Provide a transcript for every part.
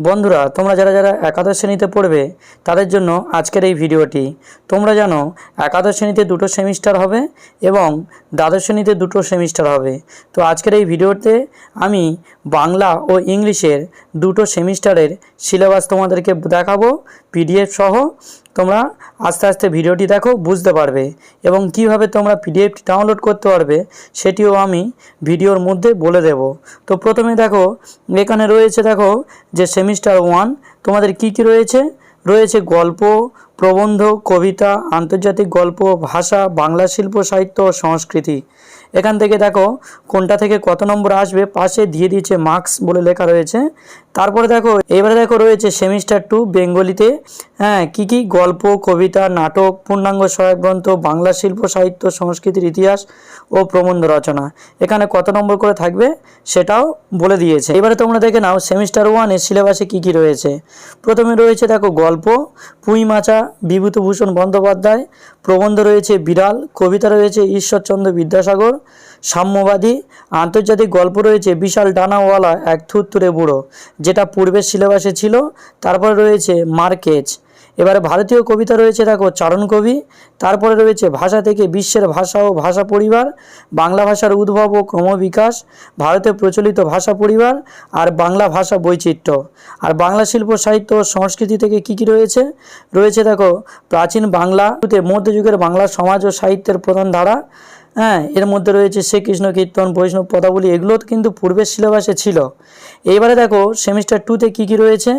বন্ধুরা, তোমরা যারা যারা একাদশ শ্রেণীতে পড়বে, তাদের জন্য আজকের এই ভিডিওটি। তোমরা জানো, একাদশ শ্রেণীতে দুটো সেমিস্টার হবে এবং দ্বাদশ শ্রেণীতে দুটো সেমিস্টার হবে। তো আজকের এই ভিডিওতে আমি বাংলা ও ইংলিশের দুটো সেমিস্টারের সিলেবাস তোমাদেরকে দেখাবো, পিডিএফ সহ। তোমরা আস্তে আস্তে ভিডিওটি দেখো, বুঝতে পারবে। এবং কীভাবে তোমরা পিডিএফটি ডাউনলোড করতে পারবে, সেটিও আমি ভিডিওর মধ্যে বলে দেব। তো প্রথমে দেখো, এখানে রয়েছে দেখো যে সেমিস্টার ওয়ান, তোমাদের কি কি রয়েছে? রয়েছে গল্প, প্রবন্ধ, কবিতা, আন্তর্জাতিক গল্প, ভাষা, বাংলা শিল্প, সাহিত্য ও সংস্কৃতি। এখান থেকে দেখো কোনটা থেকে কত নম্বর আসবে, পাশে দিয়ে দিয়েছে মার্কস বলে লেখা রয়েছে। তারপরে দেখো, এবারে দেখো রয়েছে সেমিস্টার টু বেঙ্গলিতে। হ্যাঁ কি কি? গল্প, কবিতা, নাটক, পূর্ণাঙ্গ সহায়ক গ্রন্থ, বাংলা শিল্প, সাহিত্য, সংস্কৃতির ইতিহাস ও প্রবন্ধ রচনা। এখানে কত নম্বর করে থাকবে সেটাও বলে দিয়েছে। এবারে তোমরা দেখে নাও সেমিস্টার ওয়ানে সিলেবাসে কি কি রয়েছে? প্রথমে রয়েছে দেখো গল্প, পুঁই মাচা, বিভূতিভূষণ বন্দ্যোপাধ্যায়। প্রবন্ধ রয়েছে বিড়াল, কবিতা রয়েছে ঈশ্বরচন্দ্র বিদ্যাসাগর। সাম্যবাদী আন্তর্জাতিক গল্প রয়েছে বিশাল ডানাওয়ালা এক থুত্তুরে বুড়ো, যেটা পূর্বের সিলেবাসে ছিল, তারপরে রয়েছে মার্কেজ। এবারে ভারতীয় কবিতা রয়েছে দেখো চারণ কবি, তারপরে রয়েছে ভাষা থেকে বিশ্বের ভাষা ও ভাষা পরিবার, বাংলা ভাষার উদ্ভব ও ক্রমবিকাশ, ভারতে প্রচলিত ভাষা পরিবার আর বাংলা ভাষা বৈচিত্র্য। আর বাংলা শিল্প, সাহিত্য ও সংস্কৃতি থেকে কি কি রয়েছে? রয়েছে দেখো প্রাচীন বাংলা, মধ্যযুগের বাংলা সমাজ ও সাহিত্যের প্রধান ধারা হ্যাঁ এর মধ্যে রয়েছে শ্রীকৃষ্ণ কীর্তন, বৈষ্ণব পদাবলী, এগুলো কিন্তু পূর্বের সিলেবাসে ছিল। এবারে দেখো সেমিস্টার টুতে কী কী রয়েছে?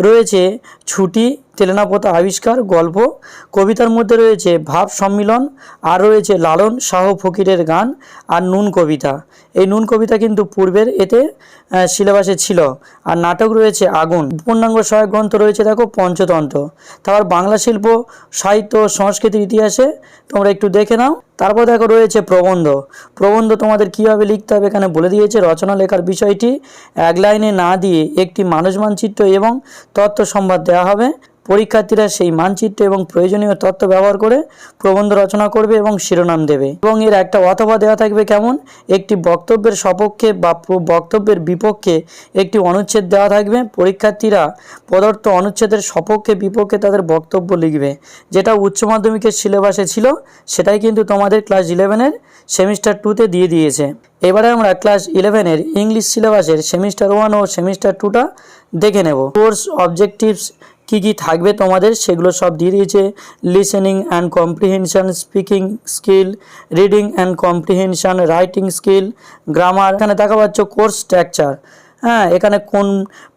রয়েছে ছুটি তেলেনাপোতা আবিষ্কার, গল্প, কবিতার মধ্যে রয়েছে ভাব সম্মিলন, আর রয়েছে লালন শাহ ফকিরের গান আর নুন কবিতা। এই নুন কবিতা কিন্তু পূর্বের এতে সিলেবাসে ছিল। আর নাটক রয়েছে আগুন। পূর্ণাঙ্গ সহায়ক গ্রন্থ রয়েছে দেখো পঞ্চতন্ত্র। তারপর বাংলা শিল্প, সাহিত্য সংস্কৃতির ইতিহাসে তোমরা একটু দেখে নাও। তারপর দেখো রয়েছে প্রবন্ধ। প্রবন্ধ তোমাদের কীভাবে লিখতে হবে এখানে বলে দিয়েছে রচনা লেখার বিষয়টি। এক লাইনে না দিয়ে একটি মানুষ মানচিত্র এবং তথ্য সম্বাদ দেওয়া হবে। পরীক্ষার্থীরা সেই মানচিত্র এবং প্রয়োজনীয় তথ্য ব্যবহার করে প্রবন্ধ রচনা করবে এবং শিরোনাম দেবে। এবং এর একটা অথবা দেওয়া থাকবে কেমন? একটি বক্তব্যের সপক্ষে বা বক্তব্যের বিপক্ষে একটি অনুচ্ছেদ দেওয়া থাকবে। পরীক্ষার্থীরা প্রদত্ত অনুচ্ছেদের সপক্ষে বিপক্ষে তাদের বক্তব্য লিখবে। যেটা উচ্চ মাধ্যমিকের সিলেবাসে ছিল, সেটাই কিন্তু তোমাদের ক্লাস ইলেভেনের সেমিস্টার টুতে দিয়ে দিয়েছে। এবারে আমরা ক্লাস ইলেভেনের ইংলিশ সিলেবাসের সেমিস্টার ওয়ান ও সেমিস্টার টুটা দেখে নেব। কোর্স অবজেক্টিভস কি কি থাকবে তোমাদের সেগুলো সব দিয়ে দিয়েছে। Listening and comprehension speaking skill reading and comprehension writing skill grammar এখানে দেখা পাচ্ছ কোর্স স্ট্রাকচার হ্যাঁ এখানে কোন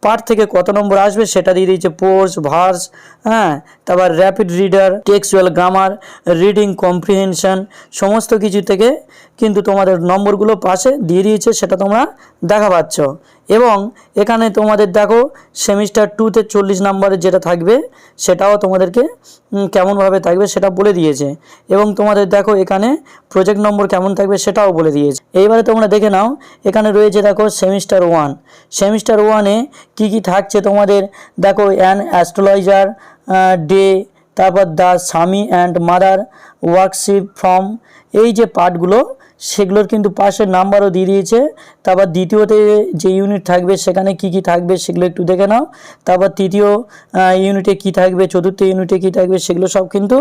পার্ট থেকে কত নম্বর আসবে সেটা দিয়ে দিয়েছে পোর্স ভার্স হ্যাঁ তারপর rapid reader textual grammar reading comprehension সমস্ত কিছু থেকে কিন্তু তোমাদের নম্বরগুলো পাশে দিয়ে দিয়েছে, সেটা তোমরা দেখা পাচ্ছ। এবং এখানে তোমাদের দেখো সেমিস্টার টুতে চল্লিশ নম্বরের যেটা থাকবে, সেটাও তোমাদেরকে কেমনভাবে থাকবে সেটা বলে দিয়েছে। এবং তোমাদের দেখো এখানে প্রজেক্ট নম্বর কেমন থাকবে সেটাও বলে দিয়েছে। এইবারে তোমরা দেখে নাও, এখানে রয়েছে দেখো সেমিস্টার ওয়ান সেমিস্টার ওয়ানে কি কি থাকছে তোমাদের? দেখো অ্যান অ্যাস্ট্রোলজার ডে তারপর the Swami and mother worship from এই যে পার্টগুলো সেগুলোর কিন্তু পাশের নাম্বারও দিয়ে দিয়েছে। তারপর দ্বিতীয়তে যে ইউনিট থাকবে, সেখানে কি কি থাকবে সেগুলো একটু দেখে নাও। তারপর তৃতীয় ইউনিটে কি থাকবে, চতুর্থ ইউনিটে কি থাকবে, সেগুলো সব কিন্তু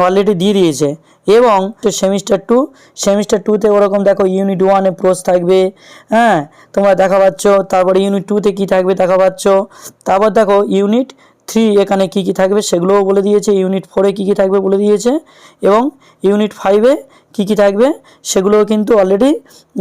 অলরেডি দিয়ে দিয়েছে। এবং সেমিস্টার টু সেমিস্টার টুতে ওরকম দেখো ইউনিট ওয়ানে প্রোস থাকবে হ্যাঁ? তোমরা দেখা পাচ্ছ তারপরে ইউনিট টুতে কি থাকবে দেখা পাচ্ছ তারপর দেখো ইউনিট থ্রি এখানে কি কি থাকবে সেগুলোও বলে দিয়েছে ইউনিট ফোরে কি কি থাকবে বলে দিয়েছে, এবং ইউনিট ফাইভে কি কি থাকবে সেগুলোও কিন্তু অলরেডি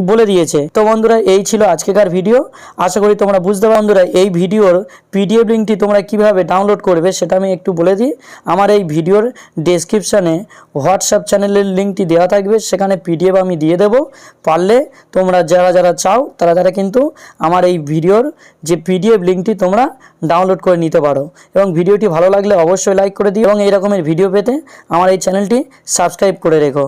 বলে দিয়েছে। তো বন্ধুরা, এই ছিল আজকেকার ভিডিও আশা করি তোমরা বুঝতে বন্ধুরা, এই ভিডিওর পিডিএফ লিঙ্কটি তোমরা কীভাবে ডাউনলোড করবে সেটা আমি একটু বলে দিই। আমার এই ভিডিওর ডেসক্রিপশানে হোয়াটসঅ্যাপ চ্যানেলের লিঙ্কটি দেওয়া থাকবে, সেখানে পিডিএফ আমি দিয়ে দেবো। পারলে তোমরা যারা যারা চাও, তারা তারা কিন্তু আমার এই ভিডিওর যে পিডিএফ লিঙ্কটি তোমরা ডাউনলোড করে নিতে পারো। এবং ভিডিওটি ভালো লাগলে অবশ্যই লাইক করে দিও। এবং এই রকমের ভিডিও পেতে আমার এই চ্যানেলটি সাবস্ক্রাইব করে রেখো।